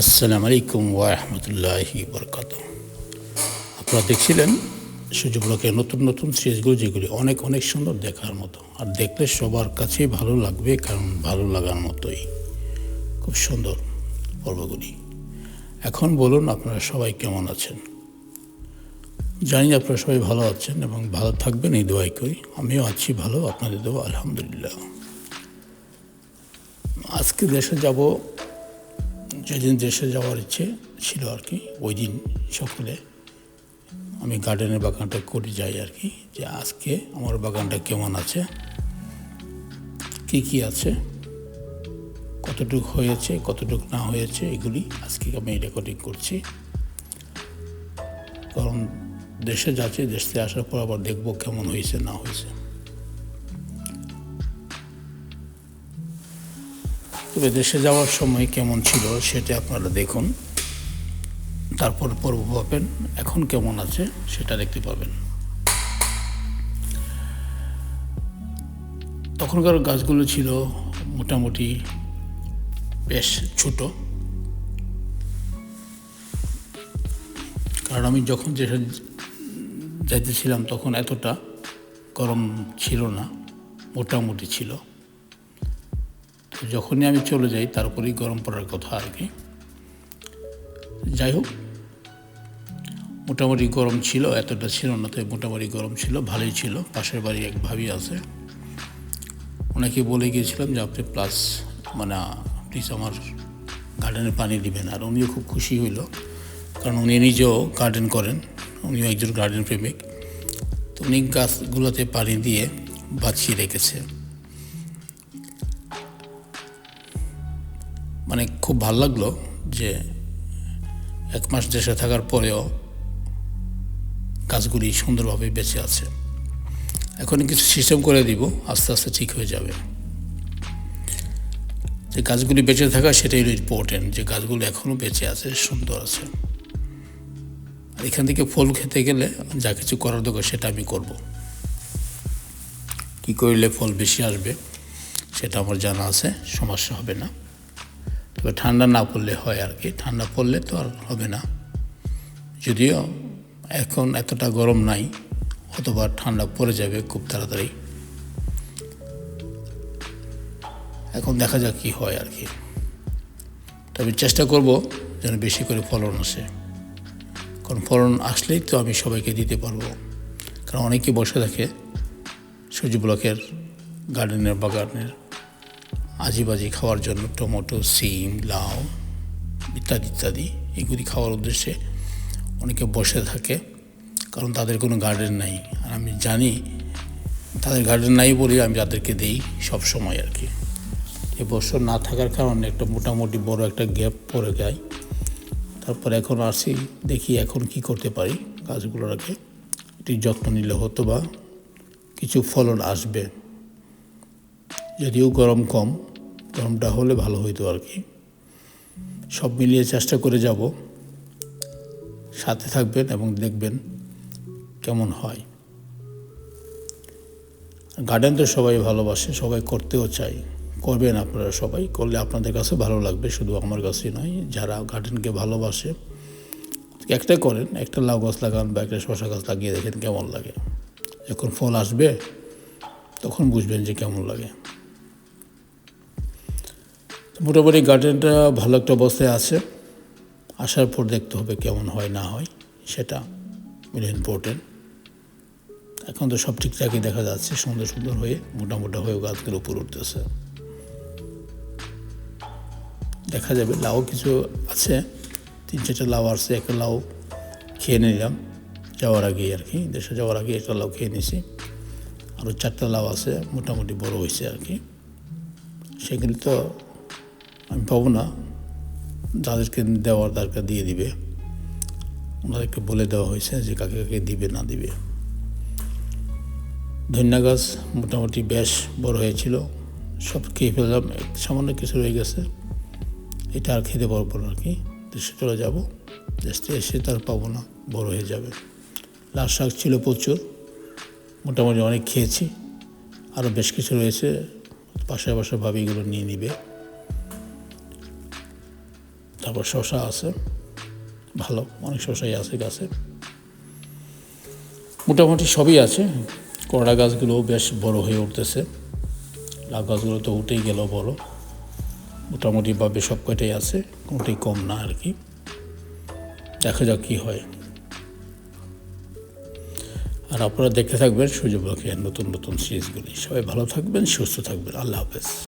আসসালামু আলাইকুম ওয়ারহমতুল্লাহি বরকাত আপনারা দেখছিলেন সূর্য ব্লকের নতুন নতুন সিরিজগুলো, যেগুলি অনেক অনেক সুন্দর দেখার মতো। আর দেখলে সবার কাছেই ভালো লাগবে, কারণ ভালো লাগার মতোই। খুব সুন্দর পর্বগুলি। এখন বলুন আপনারা সবাই কেমন আছেন? জানি আপনারা সবাই ভালো আছেন এবং ভালো থাকবেন, এই দোয়াই করি। আমিও আছি ভালো, আপনাদের দেবো আলহামদুলিল্লাহ। আজকে দেশে যাব যেদিন দেশে যাওয়ার ইচ্ছে ছিল আর কি, ওই দিন সকালে আমি গার্ডেনের বাগানটা করে যাই আর কি, যে আজকে আমার বাগানটা কেমন আছে, কি কি আছে, কতটুকু হয়েছে, কতটুকু না হয়েছে, এগুলি আজকে আমি রেকর্ডিং করছি। কারণ দেশে যাচ্ছি, দেশ আসার পর আবার দেখব কেমন হয়েছে, না হয়েছে। তবে দেশে যাওয়ার সময় কেমন ছিল সেটা আপনারা দেখুন। তারপর পর্ব পাবেন। এখন কেমন আছে সেটা দেখতে পাবেন। তখনকার গাছগুলো ছিল মোটামুটি বেশ ছোট। কারণ আমি যখন যে যাইতেছিলাম তখন এতটা গরম ছিল না, মোটামুটি ছিল। যখনই আমি চলে যাই তারপরেই গরম পড়ার কথা আর কি। যাই হোক মোটামুটি গরম ছিল, এতটা ছিল না, তাই মোটামুটি গরম ছিল, ভালোই ছিল। পাশের বাড়ি এক ভাবি আছে। ওনাকে বলে গিয়েছিলাম যে, আপনি প্লাস মানে প্লিজ আমার গার্ডেনে পানি দিবেন। আর উনিও খুব খুশি হইল, কারণ উনি নিজেও গার্ডেন করেন। উনিও একজন গার্ডেন প্রেমিক। তো উনি গাছগুলোতে পানি দিয়ে বাঁচিয়ে রেখেছে। মানে খুব ভালো লাগল যে এক মাস দেশে থাকার পরেও গাছগুলি সুন্দরভাবে বেঁচে আছে। এখন কিছু সিস্টেম করে দিব, আস্তে আস্তে ঠিক হয়ে যাবে। যে গাছগুলি বেঁচে থাকা সেটাই ইম্পর্টেন্ট যে গাছগুলো এখনও বেঁচে আছে, সুন্দর আছে। আর এখান থেকে ফল খেতে গেলে যা কিছু করার দরকার সেটা আমি করব। কি করলে ফল বেশি আসবে সেটা আমার জানা আছে, সমস্যা হবে না। তবে ঠান্ডা না পড়লে হয় আর কি। ঠান্ডা পড়লে তো আর হবে না। যদিও এখন এতটা গরম নাই, অথবা ঠান্ডা পড়ে যাবে খুব তাড়াতাড়ি। এখন দেখা যাক কী হয় আর কি। তবে চেষ্টা করব যেন বেশি করে ফলন আসে। কারণ ফলন আসলেই তো আমি সবাইকে দিতে পারব। কারণ অনেকে বসে থাকে সূর্য ব্লকের গার্ডেনের বাগানের। আজিবাজি খাওয়ার জন্য টমেটো, সিম, লাউ ইত্যাদি ইত্যাদি। এগুলি খাওয়ার উদ্দেশ্যে অনেকে বসে থাকে, কারণ তাদের কোনো গার্ডেন নাই। আর আমি জানি তাদের গার্ডেন নাই বলে আমি তাদেরকে দিই সব সময় আর কি। এবছর না থাকার কারণে একটা মোটামুটি বড় একটা গ্যাপ পড়ে যায়। তারপর এখন আসি, দেখি এখন কি করতে পারি গাছগুলোকে একটি যত্ন নিলে হতো বা কিছু ফলন আসবে। যদিও গরম কম গরমটা হলে ভালো হইতো আর কি। সব মিলিয়ে চেষ্টা করে যাব। সাথে থাকবেন এবং দেখবেন কেমন হয়। গার্ডেন তো সবাই ভালোবাসে, সবাই করতেও চাই করবেন আপনারা সবাই, করলে আপনাদের কাছে ভালো লাগবে, শুধু আমার কাছে নয়, যারা গার্ডেনকে ভালোবাসে, একটা করেন, একটা লাউ গাছ লাগান বা একটা শশা গাছ লাগিয়ে দেখেন কেমন লাগে। যখন ফল আসবে, তখন বুঝবেন যে কেমন লাগে। মোটামুটি গার্ডেনটা ভালো একটা অবস্থায় আছে। আসার পর দেখতে হবে কেমন হয়, না হয়, সেটা ভেরি ইম্পর্টেন্ট এখন তো সব ঠিকঠাকই দেখা যাচ্ছে, সুন্দর সুন্দর হয়ে মোটামোটা হয়ে গাছগুলো উপর উঠতেছে। দেখা যাবে, লাউ কিছু আছে, তিন চারটা লাউ আসছে একটা লাউ খেয়ে নিলাম, যাওয়ার আগে আর কি, দেশে যাওয়ার আগে একটা লাউ খেয়ে নিছি। আরও চারটা লাউ আছে, মোটামুটি বড় হয়েছে আর কি। সেগুলি তো আমি পাবো না। যাদেরকে দেওয়ার দরকার দিয়ে দিবে। ওনাদেরকে বলে দেওয়া হয়েছে যে কাকে কাকে দিবে, না দিবে। ধন্যা গাছ মোটামুটি বেশ বড় হয়েছিল। সব খেয়ে ফেললাম, সামান্য কিছু রয়ে গেছে। এটা আর খেতে পারব না আর কি। দেশে চলে যাব। দেশে এসে তার পাবো না, বড় হয়ে যাবে। লাল শাক ছিল প্রচুর। মোটামুটি অনেক খেয়েছি। আরও বেশ কিছু রয়েছে। পাশে ভাবে এগুলো নিয়ে নিবে। তারপর শশা আছে, ভালো, অনেক শশাই আছে গাছে। মোটামুটি সবই আছে করলা গাছগুলো বেশ বড় হয়ে উঠতেছে। লাউ গাছগুলো তো উঠেই গেল বড়। মোটামুটিভাবে সব কয়টাই আছে কোনোটাই কম না আর কি। দেখা যাক কী হয়। আর আপনারা দেখতে থাকবেন সূর্য ব্লকের নতুন নতুন সিরিজগুলি সবাই ভালো থাকবেন, সুস্থ থাকবেন। আল্লাহ হাফেজ।